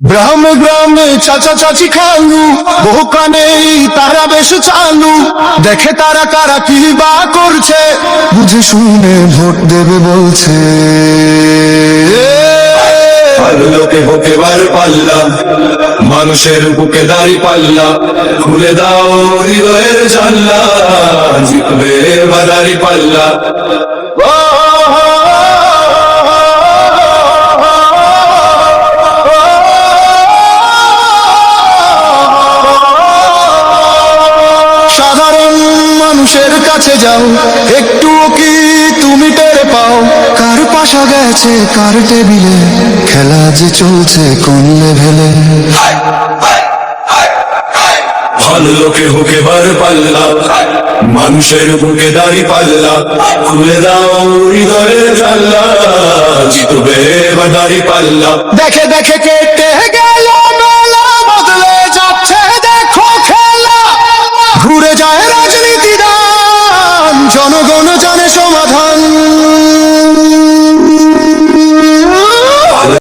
গ্রামে গ্রামে চাচা চাচি খালু, বহু কানেই তারা বেশ চালু। দেখে তারা কারা কি বা করছে, বুঝে শুনে ভোট দেবে বলছে। লোকে বুকে বার পাল্লা, মানুষের বুকে দাঁড়ি পাল্লা, খুলে দাও হৃদয়ের জাল্লা জিতবে দাঁড়ি পাল্লা। মানুষের কাছে যাও। একটু কি তুমি টের পাও? কার পাশা গেছে কার টেবিলে? খেলা যে চলছে কোন লেভেলে? ভালো লোকে বুকে বার পাল্লা মানুষের বুকে দাঁড়ি পাল্লা খুলে দাও হৃদয়ের জাল্লা জিতবে এবার দাঁড়ি পাল্লা। দেখে দেখে কেটে গেল জনগণ জানে সমাধান।